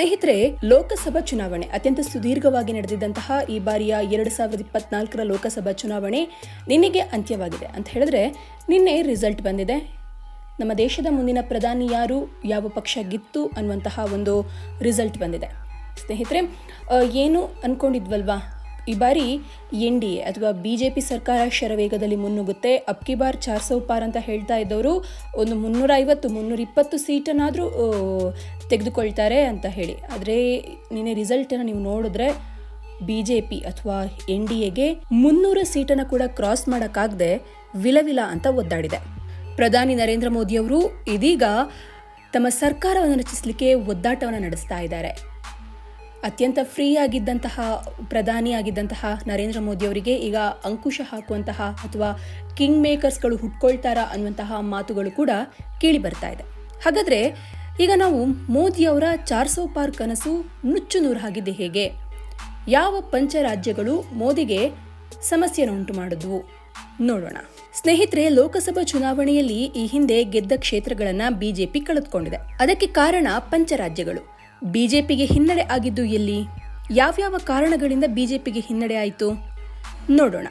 ಸ್ನೇಹಿತರೆ, ಲೋಕಸಭಾ ಚುನಾವಣೆ ಅತ್ಯಂತ ಸುದೀರ್ಘವಾಗಿ ನಡೆದಿದ್ದಂತಹ ಈ ಬಾರಿಯ ಎರಡು ಸಾವಿರದ ಇಪ್ಪತ್ನಾಲ್ಕರ ಲೋಕಸಭಾ ಚುನಾವಣೆ ನಿನ್ನೆಗೆ ಅಂತ್ಯವಾಗಿದೆ ಅಂತ ಹೇಳಿದ್ರೆ ನಿನ್ನೆ ರಿಸಲ್ಟ್ ಬಂದಿದೆ. ನಮ್ಮ ದೇಶದ ಮುಂದಿನ ಪ್ರಧಾನಿ ಯಾರು, ಯಾವ ಪಕ್ಷ ಗಿತ್ತು ಅನ್ನುವಂತಹ ಒಂದು ರಿಸಲ್ಟ್ ಬಂದಿದೆ. ಸ್ನೇಹಿತರೆ ಏನು ಅಂದ್ಕೊಂಡಿದ್ವಲ್ವಾ ಈ ಬಾರಿ ಎನ್ ಡಿ ಎ ಅಥವಾ ಬಿ ಜೆ ಪಿ ಸರ್ಕಾರ ಶರವೇಗದಲ್ಲಿ ಮುನ್ನುಗ್ಗುತ್ತೆ. ಅಬ್ಕಿ ಬಾರ್ ಚಾರ್ ಸೌ ಪಾರ್ ಅಂತ ಹೇಳ್ತಾ ಇದ್ದವರು ಒಂದು ಮುನ್ನೂರ ಐವತ್ತು ಮುನ್ನೂರ ಇಪ್ಪತ್ತು ಸೀಟನ್ನಾದರೂ ತೆಗೆದುಕೊಳ್ತಾರೆ ಅಂತ ಹೇಳಿ. ಆದರೆ ನಿನ್ನೆ ರಿಸಲ್ಟನ್ನು ನೀವು ನೋಡಿದ್ರೆ ಬಿ ಜೆ ಪಿ ಅಥವಾ ಎನ್ ಡಿ ಎಗೆ ಮುನ್ನೂರು ಸೀಟನ್ನು ಕೂಡ ಕ್ರಾಸ್ ಮಾಡೋಕ್ಕಾಗದೆ ವಿಲವಿಲ ಅಂತ ಒದ್ದಾಡಿದೆ. ಪ್ರಧಾನಿ ನರೇಂದ್ರ ಮೋದಿಯವರು ಇದೀಗ ತಮ್ಮ ಸರ್ಕಾರವನ್ನು ರಚಿಸಲಿಕ್ಕೆ ಒದ್ದಾಟವನ್ನು ನಡೆಸ್ತಾ ಇದ್ದಾರೆ. ಅತ್ಯಂತ ಫ್ರೀ ಆಗಿದ್ದಂತಹ, ಪ್ರಧಾನಿ ಆಗಿದ್ದಂತಹ ನರೇಂದ್ರ ಮೋದಿ ಅವರಿಗೆ ಈಗ ಅಂಕುಶ ಹಾಕುವಂತಹ ಅಥವಾ ಕಿಂಗ್ ಮೇಕರ್ಸ್ಗಳು ಹುಟ್ಕೊಳ್ತಾರಾ ಅನ್ನುವಂತಹ ಮಾತುಗಳು ಕೂಡ ಕೇಳಿ ಬರ್ತಾ ಇದೆ. ಹಾಗಾದ್ರೆ ಈಗ ನಾವು ಮೋದಿಯವರ ಚಾರ್ಸೋ ಪಾರ್ಕ್ ಪಾರ್ ಕನಸು ನುಚ್ಚು ನೂರು ಆಗಿದ್ದೆ ಹೇಗೆ? ಯಾವ ಪಂಚ ರಾಜ್ಯಗಳು ಮೋದಿಗೆ ಸಮಸ್ಯೆಯನ್ನು ಉಂಟು ಮಾಡಿದ್ವು? ನೋಡೋಣ. ಸ್ನೇಹಿತರೆ, ಲೋಕಸಭಾ ಚುನಾವಣೆಯಲ್ಲಿ ಈ ಹಿಂದೆ ಗೆದ್ದ ಕ್ಷೇತ್ರಗಳನ್ನು ಬಿಜೆಪಿ ಕಳೆದುಕೊಂಡಿದೆ. ಅದಕ್ಕೆ ಕಾರಣ ಪಂಚರಾಜ್ಯಗಳು. ಬಿಜೆಪಿಗೆ ಹಿನ್ನಡೆ ಆಗಿದ್ದು ಎಲ್ಲಿ? ಯಾವ್ಯಾವ ಕಾರಣಗಳಿಂದ ಬಿಜೆಪಿಗೆ ಹಿನ್ನಡೆ ಆಯಿತು? ನೋಡೋಣ.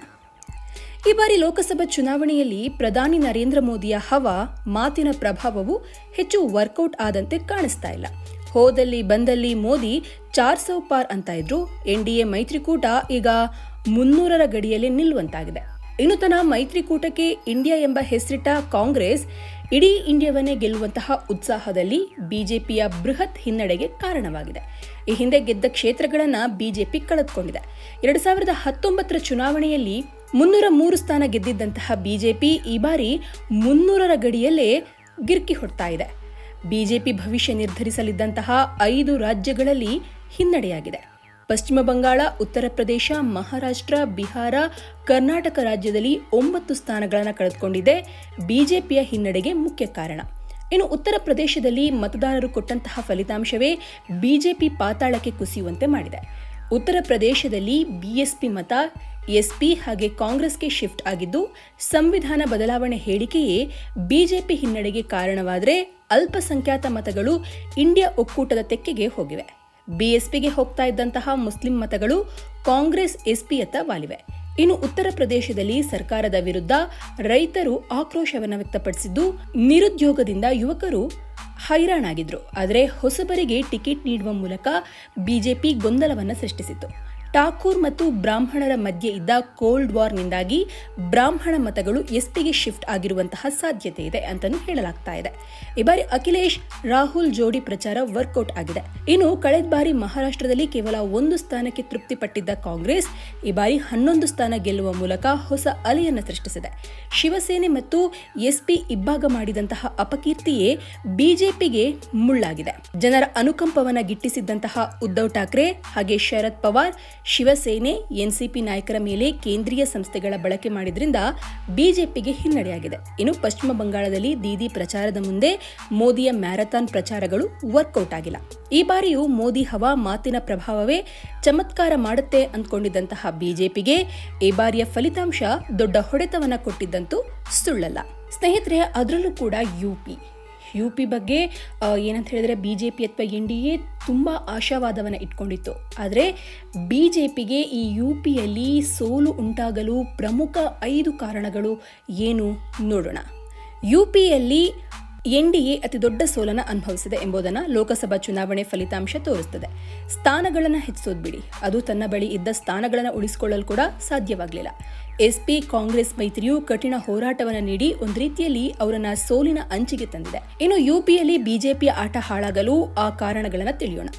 ಈ ಬಾರಿ ಲೋಕಸಭಾ ಚುನಾವಣೆಯಲ್ಲಿ ಪ್ರಧಾನಿ ನರೇಂದ್ರ ಮೋದಿಯ ಹವಾ, ಮಾತಿನ ಪ್ರಭಾವವು ಹೆಚ್ಚು ವರ್ಕೌಟ್ ಆದಂತೆ ಕಾಣಿಸ್ತಾ ಇಲ್ಲ. ಹೋದಲ್ಲಿ ಬಂದಲ್ಲಿ ಮೋದಿ ಚಾರ್ ಸೌ ಪಾರ್ ಅಂತ ಇದ್ರು. ಎನ್ ಡಿ ಎ ಮೈತ್ರಿಕೂಟ ಈಗ ಮುನ್ನೂರರ ಗಡಿಯಲ್ಲಿ ನಿಲ್ಲುವಂತಾಗಿದೆ. ಇನ್ನು ತನ್ನ ಮೈತ್ರಿಕೂಟಕ್ಕೆ ಇಂಡಿಯಾ ಎಂಬ ಹೆಸರಿಟ್ಟ ಕಾಂಗ್ರೆಸ್ ಇಡೀ ಇಂಡಿಯಾವನ್ನೇ ಗೆಲ್ಲುವಂತಹ ಉತ್ಸಾಹದಲ್ಲಿ ಬಿಜೆಪಿಯ ಬೃಹತ್ ಹಿನ್ನಡೆಗೆ ಕಾರಣವಾಗಿದೆ. ಈ ಹಿಂದೆ ಗೆದ್ದ ಕ್ಷೇತ್ರಗಳನ್ನು ಬಿಜೆಪಿ ಕಳೆದುಕೊಂಡಿದೆ. ಎರಡು ಸಾವಿರದ ಹತ್ತೊಂಬತ್ತರ ಚುನಾವಣೆಯಲ್ಲಿ ಮುನ್ನೂರ ಮೂರು ಸ್ಥಾನ ಗೆದ್ದಿದ್ದಂತಹ ಬಿಜೆಪಿ ಈ ಬಾರಿ ಮುನ್ನೂರರ ಗಡಿಯಲ್ಲೇ ಗಿರ್ಕಿ ಹೊಡ್ತಾ ಇದೆ. ಬಿಜೆಪಿ ಭವಿಷ್ಯ ನಿರ್ಧರಿಸಲಿದ್ದಂತಹ ಐದು ರಾಜ್ಯಗಳಲ್ಲಿ ಹಿನ್ನಡೆಯಾಗಿದೆ. ಪಶ್ಚಿಮ ಬಂಗಾಳ, ಉತ್ತರ ಪ್ರದೇಶ, ಮಹಾರಾಷ್ಟ್ರ, ಬಿಹಾರ, ಕರ್ನಾಟಕ ರಾಜ್ಯದಲ್ಲಿ ಒಂಬತ್ತು ಸ್ಥಾನಗಳನ್ನು ಕಳೆದುಕೊಂಡಿದೆ. ಬಿಜೆಪಿಯ ಹಿನ್ನಡೆಗೆ ಮುಖ್ಯ ಕಾರಣ. ಇನ್ನು ಉತ್ತರ ಪ್ರದೇಶದಲ್ಲಿ ಮತದಾರರು ಕೊಟ್ಟಂತಹ ಫಲಿತಾಂಶವೇ ಬಿಜೆಪಿ ಪಾತಾಳಕ್ಕೆ ಕುಸಿಯುವಂತೆ ಮಾಡಿದೆ. ಉತ್ತರ ಪ್ರದೇಶದಲ್ಲಿ ಬಿಎಸ್ಪಿ ಮತ, ಎಸ್ಪಿ ಹಾಗೆ ಕಾಂಗ್ರೆಸ್ಗೆ ಶಿಫ್ಟ್ ಆಗಿದ್ದು, ಸಂವಿಧಾನ ಬದಲಾವಣೆ ಹೇಳಿಕೆಯೇ ಬಿಜೆಪಿ ಹಿನ್ನಡೆಗೆ ಕಾರಣವಾದರೆ ಅಲ್ಪಸಂಖ್ಯಾತ ಮತಗಳು ಇಂಡಿಯಾ ಒಕ್ಕೂಟದ ತೆಕ್ಕೆಗೆ ಹೋಗಿವೆ. ಬಿಎಸ್ಪಿಗೆ ಹೋಗ್ತಾ ಇದ್ದಂತಹ ಮುಸ್ಲಿಂ ಮತಗಳು ಕಾಂಗ್ರೆಸ್ ಎಸ್ಪಿಯತ್ತ ವಾಲಿವೆ ಇನ್ನು ಉತ್ತರ ಪ್ರದೇಶದಲ್ಲಿ ಸರ್ಕಾರದ ವಿರುದ್ಧ ರೈತರು ಆಕ್ರೋಶವನ್ನು ವ್ಯಕ್ತಪಡಿಸಿದ್ದು, ನಿರುದ್ಯೋಗದಿಂದ ಯುವಕರು ಹೈರಾಣಾಗಿದ್ರು. ಆದರೆ ಹೊಸಬರಿಗೆ ಟಿಕೆಟ್ ನೀಡುವ ಮೂಲಕ ಬಿಜೆಪಿ ಗೊಂದಲವನ್ನು ಸೃಷ್ಟಿಸಿತು ಠಾಕೂರ್ ಮತ್ತು ಬ್ರಾಹ್ಮಣರ ಮಧ್ಯೆ ಇದ್ದ ಕೋಲ್ಡ್ ವಾರ್ನಿಂದಾಗಿ ಬ್ರಾಹ್ಮಣ ಮತಗಳು ಎಸ್ಪಿಗೆ ಶಿಫ್ಟ್ ಆಗಿರುವಂತಹ ಸಾಧ್ಯತೆ ಇದೆ ಅಂತಲೂ ಹೇಳಲಾಗ್ತಾ ಇದೆ. ಈ ಬಾರಿ ಅಖಿಲೇಶ್ ರಾಹುಲ್ ಜೋಡಿ ಪ್ರಚಾರ ವರ್ಕೌಟ್ ಆಗಿದೆ. ಇನ್ನು ಕಳೆದ ಬಾರಿ ಮಹಾರಾಷ್ಟ್ರದಲ್ಲಿ ಕೇವಲ ಒಂದು ಸ್ಥಾನಕ್ಕೆ ತೃಪ್ತಿಪಟ್ಟಿದ್ದ ಕಾಂಗ್ರೆಸ್ ಈ ಬಾರಿ ಹನ್ನೊಂದು ಸ್ಥಾನ ಗೆಲ್ಲುವ ಮೂಲಕ ಹೊಸ ಅಲೆಯನ್ನು ಸೃಷ್ಟಿಸಿದೆ. ಶಿವಸೇನೆ ಮತ್ತು ಎಸ್ಪಿ ಇಬ್ಬಾಗ ಮಾಡಿದಂತಹ ಅಪಕೀರ್ತಿಯೇ ಬಿಜೆಪಿಗೆ ಮುಳ್ಳಾಗಿದೆ. ಜನರ ಅನುಕಂಪವನ್ನ ಗಿಟ್ಟಿಸಿದ್ದಂತಹ ಉದ್ಧವ್ ಠಾಕ್ರೆ ಹಾಗೆ ಶರದ್ ಪವಾರ್ ಶಿವಸೇನೆ, ಎನ್ಸಿಪಿ ನಾಯಕರ ಮೇಲೆ ಕೇಂದ್ರೀಯ ಸಂಸ್ಥೆಗಳ ಬಳಕೆ ಮಾಡಿದ್ರಿಂದ ಬಿಜೆಪಿಗೆ ಹಿನ್ನಡೆಯಾಗಿದೆ. ಇನ್ನು ಪಶ್ಚಿಮ ಬಂಗಾಳದಲ್ಲಿ ದೀದಿ ಪ್ರಚಾರದ ಮುಂದೆ ಮೋದಿಯ ಮ್ಯಾರಥಾನ್ ಪ್ರಚಾರಗಳು ವರ್ಕೌಟ್ ಆಗಿಲ್ಲ. ಈ ಬಾರಿಯೂ ಮೋದಿ ಹವಾ ಮಾತಿನ ಪ್ರಭಾವವೇ ಚಮತ್ಕಾರ ಮಾಡುತ್ತೆ ಅಂದ್ಕೊಂಡಿದ್ದಂತಹ ಬಿಜೆಪಿಗೆ ಈ ಬಾರಿಯ ಫಲಿತಾಂಶ ದೊಡ್ಡ ಹೊಡೆತವನ್ನ ಕೊಟ್ಟಿದ್ದಂತೂ ಸುಳ್ಳಲ್ಲ. ಸ್ನೇಹಿತರೆ, ಅದರಲ್ಲೂ ಕೂಡ ಯುಪಿ ಯು ಪಿ ಬಗ್ಗೆ ಏನಂತ ಹೇಳಿದ್ರೆ ಬಿ ಜೆ ಪಿ ಅಥವಾ ಎನ್ ಡಿ ಎ ತುಂಬ ಆಶಾವಾದವನ್ನು ಇಟ್ಕೊಂಡಿತ್ತು. ಆದರೆ ಬಿ ಜೆ ಪಿಗೆ ಈ ಯು ಪಿಯಲ್ಲಿ ಸೋಲು ಉಂಟಾಗಲು ಪ್ರಮುಖ ಐದು ಕಾರಣಗಳು ಏನು ನೋಡೋಣ. ಯು ಪಿಯಲ್ಲಿ ಎನ್ ಡಿ ಎ ಅತಿ ದೊಡ್ಡ ಸೋಲನ್ನು ಅನುಭವಿಸಿದೆ ಎಂಬುದನ್ನು ಲೋಕಸಭಾ ಚುನಾವಣೆ ಫಲಿತಾಂಶ ತೋರಿಸ್ತದೆ. ಸ್ಥಾನಗಳನ್ನು ಹೆಚ್ಚಿಸೋದು ಬಿಡಿ. ಅದು ತನ್ನ ಬಳಿ ಇದ್ದ ಸ್ಥಾನಗಳನ್ನು ಉಳಿಸಿಕೊಳ್ಳಲು ಕೂಡ ಸಾಧ್ಯವಾಗಲಿಲ್ಲ. ಎಸ್ಪಿ ಕಾಂಗ್ರೆಸ್ ಮೈತ್ರಿಯು ಕಠಿಣ ಹೋರಾಟವನ್ನು ನೀಡಿ ಒಂದು ರೀತಿಯಲ್ಲಿ ಅವರನ್ನ ಸೋಲಿನ ಅಂಚಿಗೆ ತಂದಿದೆ. ಇನ್ನು ಯುಪಿಯಲ್ಲಿ ಬಿಜೆಪಿಯ ಆಟ ಹಾಳಾಗಲು ಆ ಕಾರಣಗಳನ್ನು ತಿಳಿಯೋಣ.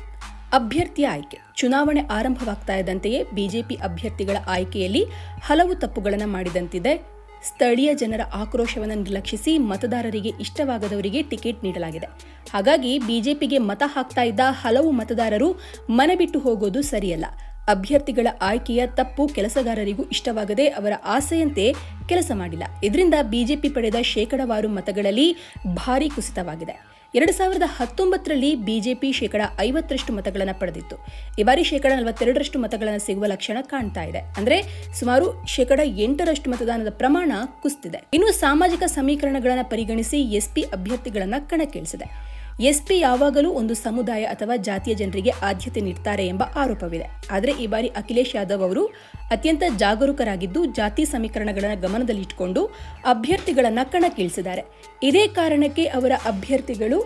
ಅಭ್ಯರ್ಥಿಯ ಆಯ್ಕೆ. ಚುನಾವಣೆ ಆರಂಭವಾಗ್ತಾ ಇದ್ದಂತೆಯೇ ಬಿಜೆಪಿ ಅಭ್ಯರ್ಥಿಗಳ ಆಯ್ಕೆಯಲ್ಲಿ ಹಲವು ತಪ್ಪುಗಳನ್ನು ಮಾಡಿದಂತಿದೆ. ಸ್ಥಳೀಯ ಜನರ ಆಕ್ರೋಶವನ್ನು ನಿರ್ಲಕ್ಷಿಸಿ ಮತದಾರರಿಗೆ ಇಷ್ಟವಾಗದವರಿಗೆ ಟಿಕೆಟ್ ನೀಡಲಾಗಿದೆ. ಹಾಗಾಗಿ ಬಿಜೆಪಿಗೆ ಮತ ಹಾಕ್ತಾ ಇದ್ದ ಹಲವು ಮತದಾರರು ಮನೆ ಬಿಟ್ಟು ಹೋಗೋದು ಸರಿಯಲ್ಲ. ಅಭ್ಯರ್ಥಿಗಳ ಆಯ್ಕೆಯ ತಪ್ಪು ಕೆಲಸಗಾರರಿಗೂ ಇಷ್ಟವಾಗದೆ ಅವರ ಆಸೆಯಂತೆ ಕೆಲಸ ಮಾಡಿಲ್ಲ. ಇದರಿಂದ ಬಿಜೆಪಿ ಪಡೆದ ಶೇಕಡವಾರು ಮತಗಳಲ್ಲಿ ಭಾರೀ ಕುಸಿತವಾಗಿದೆ. ಎರಡು ಸಾವಿರದ ಹತ್ತೊಂಬತ್ತರಲ್ಲಿ ಬಿಜೆಪಿ ಶೇಕಡ ಐವತ್ತರಷ್ಟು ಮತಗಳನ್ನು ಪಡೆದಿತ್ತು. ಈ ಬಾರಿ ಶೇಕಡ ನಲವತ್ತೆರಡರಷ್ಟು ಮತಗಳನ್ನು ಸಿಗುವ ಲಕ್ಷಣ ಕಾಣ್ತಾ ಇದೆ. ಅಂದ್ರೆ ಸುಮಾರು ಶೇಕಡ ಎಂಟರಷ್ಟು ಮತದಾನದ ಪ್ರಮಾಣ ಕುಸಿತಿದೆ. ಇನ್ನು ಸಾಮಾಜಿಕ ಸಮೀಕರಣಗಳನ್ನು ಪರಿಗಣಿಸಿ ಎಸ್ಪಿ ಅಭ್ಯರ್ಥಿಗಳನ್ನು ಕಣಕ್ಕಿಳಿಸಿದೆ. ಎಸ್ ಪಿ ಯಾವಾಗಲೂ ಒಂದು ಸಮುದಾಯ ಅಥವಾ ಜಾತಿಯ ಜನರಿಗೆ ಆದ್ಯತೆ ನೀಡ್ತಾರೆ ಎಂಬ ಆರೋಪವಿದೆ. ಆದರೆ ಈ ಬಾರಿ ಅಖಿಲೇಶ್ ಯಾದವ್ ಅವರು ಅತ್ಯಂತ ಜಾಗರೂಕರಾಗಿದ್ದು ಜಾತಿ ಸಮೀಕರಣಗಳನ್ನು ಗಮನದಲ್ಲಿಟ್ಟುಕೊಂಡು ಅಭ್ಯರ್ಥಿಗಳನ್ನು ಕಣಕ್ಕಿಳಿಸಿದ್ದಾರೆ. ಇದೇ ಕಾರಣಕ್ಕೆ ಅವರ ಅಭ್ಯರ್ಥಿಗಳು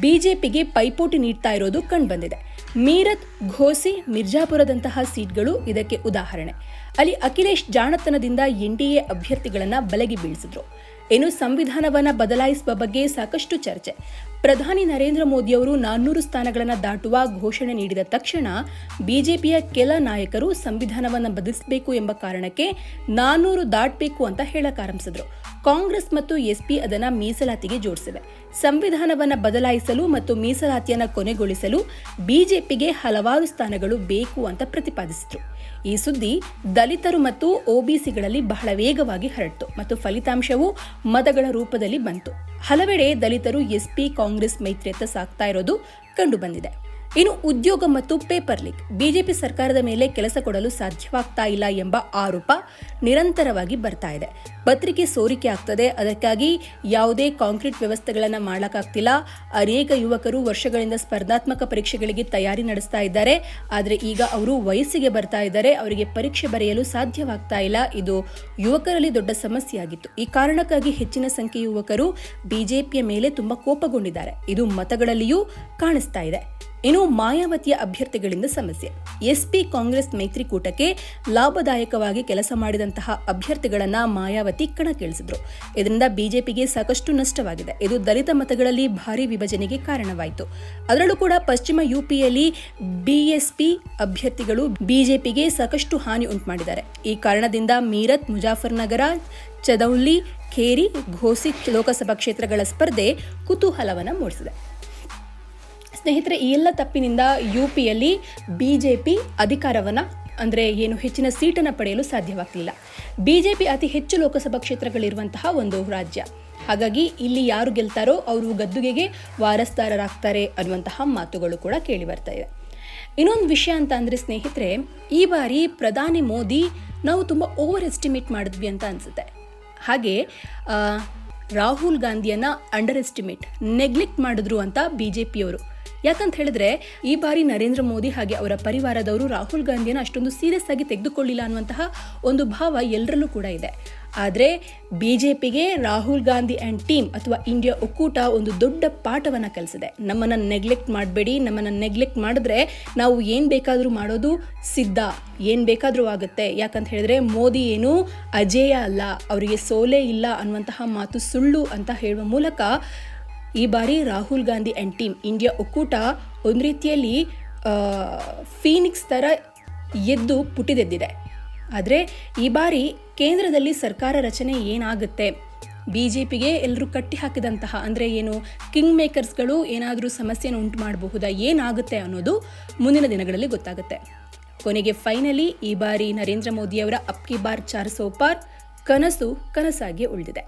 ಬಿಜೆಪಿಗೆ ಪೈಪೋಟಿ ನೀಡ್ತಾ ಇರೋದು ಕಂಡುಬಂದಿದೆ. ಮೀರತ್, ಘೋಸಿ, ಮಿರ್ಜಾಪುರದಂತಹ ಸೀಟ್ಗಳು ಇದಕ್ಕೆ ಉದಾಹರಣೆ. ಅಲ್ಲಿ ಅಖಿಲೇಶ್ ಜಾಣತನದಿಂದ ಎನ್ಡಿಎ ಅಭ್ಯರ್ಥಿಗಳನ್ನು ಬಲಗಿ ಬೀಳಿಸಿದ್ರು. ಇನ್ನು ಸಂವಿಧಾನವನ್ನ ಬದಲಾಯಿಸುವ ಬಗ್ಗೆ ಸಾಕಷ್ಟು ಚರ್ಚೆ. ಪ್ರಧಾನಿ ನರೇಂದ್ರ ಮೋದಿಯವರು ನಾನ್ನೂರು ಸ್ಥಾನಗಳನ್ನು ದಾಟುವ ಘೋಷಣೆ ನೀಡಿದ ತಕ್ಷಣ ಬಿಜೆಪಿಯ ಕೆಲ ನಾಯಕರು ಸಂವಿಧಾನವನ್ನು ಬದಲಿಸಬೇಕು ಎಂಬ ಕಾರಣಕ್ಕೆ ನಾನ್ನೂರು ದಾಟಬೇಕು ಅಂತ ಹೇಳಕ್ಕಾರಂಭಿಸಿದ್ರು ಕಾಂಗ್ರೆಸ್ ಮತ್ತು ಎಸ್ಪಿ ಅದನ್ನ ಮೀಸಲಾತಿಗೆ ಜೋಡಿಸಿವೆ. ಸಂವಿಧಾನವನ್ನು ಬದಲಾಯಿಸಲು ಮತ್ತು ಮೀಸಲಾತಿಯನ್ನು ಕೊನೆಗೊಳಿಸಲು ಬಿಜೆಪಿಗೆ ಹಲವಾರು ಸ್ಥಾನಗಳು ಬೇಕು ಅಂತ ಪ್ರತಿಪಾದಿಸಿದರು. ಈ ಸುದ್ದಿ ದಲಿತರು ಮತ್ತು ಒಬಿಸಿಗಳಲ್ಲಿ ಬಹಳ ವೇಗವಾಗಿ ಹರಡಿತು ಮತ್ತು ಫಲಿತಾಂಶವು ಮತಗಳ ರೂಪದಲ್ಲಿ ಬಂತು. ಹಲವೆಡೆ ದಲಿತರು ಎಸ್ಪಿ, ಕಾಂಗ್ರೆಸ್ ಮೈತ್ರಿಯತ್ತ ಸಾಕ್ತಾ ಇರೋದು ಕಂಡುಬಂದಿದೆ. ಇನ್ನು ಉದ್ಯೋಗ ಮತ್ತು ಪೇಪರ್ ಲೀಕ್. ಬಿಜೆಪಿ ಸರ್ಕಾರದ ಮೇಲೆ ಕೆಲಸ ಕೊಡಲು ಸಾಧ್ಯವಾಗ್ತಾ ಇಲ್ಲ ಎಂಬ ಆರೋಪ ನಿರಂತರವಾಗಿ ಬರ್ತಾ ಇದೆ. ಪತ್ರಿಕೆ ಸೋರಿಕೆ ಆಗ್ತದೆ. ಅದಕ್ಕಾಗಿ ಯಾವುದೇ ಕಾಂಕ್ರೀಟ್ ವ್ಯವಸ್ಥೆಗಳನ್ನು ಮಾಡಲಾಗ್ತಿಲ್ಲ ಅನೇಕ ಯುವಕರು ವರ್ಷಗಳಿಂದ ಸ್ಪರ್ಧಾತ್ಮಕ ಪರೀಕ್ಷೆಗಳಿಗೆ ತಯಾರಿ ನಡೆಸ್ತಾ ಇದ್ದಾರೆ. ಆದರೆ ಈಗ ಅವರು ವಯಸ್ಸಿಗೆ ಬರ್ತಾ ಇದ್ದಾರೆ. ಅವರಿಗೆ ಪರೀಕ್ಷೆ ಬರೆಯಲು ಸಾಧ್ಯವಾಗ್ತಾ ಇಲ್ಲ. ಇದು ಯುವಕರಲ್ಲಿ ದೊಡ್ಡ ಸಮಸ್ಯೆಯಾಗಿತ್ತು. ಈ ಕಾರಣಕ್ಕಾಗಿ ಹೆಚ್ಚಿನ ಸಂಖ್ಯೆಯ ಯುವಕರು ಬಿಜೆಪಿಯ ಮೇಲೆ ತುಂಬಾ ಕೋಪಗೊಂಡಿದ್ದಾರೆ. ಇದು ಮತಗಳಲ್ಲಿಯೂ ಕಾಣಿಸ್ತಾ ಇದೆ. ಇನ್ನು ಮಾಯಾವತಿಯ ಅಭ್ಯರ್ಥಿಗಳಿಂದ ಸಮಸ್ಯೆ. ಎಸ್ಪಿ ಕಾಂಗ್ರೆಸ್ ಮೈತ್ರಿಕೂಟಕ್ಕೆ ಲಾಭದಾಯಕವಾಗಿ ಕೆಲಸ ಮಾಡಿದಂತಹ ಅಭ್ಯರ್ಥಿಗಳನ್ನ ಮಾಯಾವತಿ ಕಣಕ್ಕಿಳಿಸಿದ್ರು ಇದರಿಂದ ಬಿಜೆಪಿಗೆ ಸಾಕಷ್ಟು ನಷ್ಟವಾಗಿದೆ. ಇದು ದಲಿತ ಮತಗಳಲ್ಲಿ ಭಾರಿ ವಿಭಜನೆಗೆ ಕಾರಣವಾಯಿತು. ಅದರಲ್ಲೂ ಕೂಡ ಪಶ್ಚಿಮ ಯುಪಿಯಲ್ಲಿ ಬಿಎಸ್ಪಿ ಅಭ್ಯರ್ಥಿಗಳು ಬಿಜೆಪಿಗೆ ಸಾಕಷ್ಟು ಹಾನಿ ಉಂಟು ಮಾಡಿದ್ದಾರೆ ಈ ಕಾರಣದಿಂದ ಮೀರತ್ ಮುಜಾಫರ್ನಗರ ಚದೌಲಿ ಖೇರಿ, ಘೋಸಿ ಲೋಕಸಭಾ ಕ್ಷೇತ್ರಗಳ ಸ್ಪರ್ಧೆ ಕುತೂಹಲವನ್ನು ಮೂಡಿಸಿದೆ. ಸ್ನೇಹಿತರೆ, ಈ ಎಲ್ಲ ತಪ್ಪಿನಿಂದ ಯು ಪಿಯಲ್ಲಿ ಬಿ ಜೆ ಪಿ ಅಧಿಕಾರವನ್ನು, ಅಂದರೆ ಏನು ಹೆಚ್ಚಿನ ಸೀಟನ್ನು ಪಡೆಯಲು ಸಾಧ್ಯವಾಗಲಿಲ್ಲ ಬಿ ಜೆ ಪಿ ಅತಿ ಹೆಚ್ಚು ಲೋಕಸಭಾ ಕ್ಷೇತ್ರಗಳಿರುವಂತಹ ಒಂದು ರಾಜ್ಯ. ಹಾಗಾಗಿ ಇಲ್ಲಿ ಯಾರು ಗೆಲ್ತಾರೋ ಅವರು ಗದ್ದುಗೆಗೆ ವಾರಸ್ದಾರರಾಗ್ತಾರೆ ಅನ್ನುವಂತಹ ಮಾತುಗಳು ಕೂಡ ಕೇಳಿ ಬರ್ತಾ ಇದೆ ಇನ್ನೊಂದು ವಿಷಯ ಅಂತ ಅಂದರೆ ಸ್ನೇಹಿತರೆ, ಈ ಬಾರಿ ಪ್ರಧಾನಿ ಮೋದಿ ನಾವು ತುಂಬ ಓವರ್ ಎಸ್ಟಿಮೇಟ್ ಮಾಡಿದ್ವಿ ಅಂತ ಅನಿಸುತ್ತೆ. ಹಾಗೆ ರಾಹುಲ್ ಗಾಂಧಿಯನ್ನ ಅಂಡರ್ ಎಸ್ಟಿಮೇಟ್ ನೆಗ್ಲೆಕ್ಟ್ ಮಾಡಿದ್ರು ಅಂತ ಬಿ ಜೆ ಪಿಯವರು ಯಾಕಂತ ಹೇಳಿದ್ರೆ ಈ ಬಾರಿ ನರೇಂದ್ರ ಮೋದಿ ಹಾಗೆ ಅವರ ಪರಿವಾರದವರು ರಾಹುಲ್ ಗಾಂಧಿಯನ್ನು ಅಷ್ಟೊಂದು ಸೀರಿಯಸ್ ಆಗಿ ತೆಗೆದುಕೊಳ್ಳಿಲ್ಲ ಅನ್ನುವಂತಹ ಒಂದು ಭಾವ ಎಲ್ಲರಲ್ಲೂ ಕೂಡ ಇದೆ. ಆದರೆ ಬಿ ಜೆ ಪಿಗೆ ರಾಹುಲ್ ಗಾಂಧಿ ಆ್ಯಂಡ್ ಟೀಮ್ ಅಥವಾ ಇಂಡಿಯಾ ಒಕ್ಕೂಟ ಒಂದು ದೊಡ್ಡ ಪಾಠವನ್ನು ಕಲಿಸಿದೆ. ನಮ್ಮನ್ನು ನೆಗ್ಲೆಕ್ಟ್ ಮಾಡಬೇಡಿ, ನಮ್ಮನ್ನು ನೆಗ್ಲೆಕ್ಟ್ ಮಾಡಿದ್ರೆ ನಾವು ಏನು ಬೇಕಾದರೂ ಮಾಡೋದು ಸಿದ್ಧ, ಏನು ಬೇಕಾದರೂ ಆಗುತ್ತೆ. ಯಾಕಂತ ಹೇಳಿದ್ರೆ ಮೋದಿ ಏನು ಅಜೇಯ ಅಲ್ಲ, ಅವರಿಗೆ ಸೋಲೇ ಇಲ್ಲ ಅನ್ನುವಂತಹ ಮಾತು ಸುಳ್ಳು ಅಂತ ಹೇಳುವ ಮೂಲಕ ಈ ಬಾರಿ Rahul Gandhi and team India ಒಕ್ಕೂಟ ಒಂದು ರೀತಿಯಲ್ಲಿ ಫೀನಿಕ್ಸ್ ಥರ ಎದ್ದು ಪುಟಿದೆದ್ದಿದೆ. ಆದರೆ ಈ ಬಾರಿ ಕೇಂದ್ರದಲ್ಲಿ ಸರ್ಕಾರ ರಚನೆ ಏನಾಗುತ್ತೆ? ಬಿ ಜೆ ಪಿಗೆ ಎಲ್ಲರೂ ಕಟ್ಟಿ ಹಾಕಿದಂತಹ ಅಂದರೆ ಏನು, ಕಿಂಗ್ ಮೇಕರ್ಸ್ಗಳು ಏನಾದರೂ ಸಮಸ್ಯೆನ ಉಂಟು ಮಾಡಬಹುದಾ, ಏನಾಗುತ್ತೆ ಅನ್ನೋದು ಮುಂದಿನ ದಿನಗಳಲ್ಲಿ ಗೊತ್ತಾಗುತ್ತೆ. ಕೊನೆಗೆ ಫೈನಲಿ ಈ ಬಾರಿ ನರೇಂದ್ರ ಮೋದಿಯವರ ಅಪ್ಕಿ ಬಾರ್ ಚಾರ್ ಸೋಪಾರ್ ಕನಸು ಕನಸಾಗಿ ಉಳಿದಿದೆ.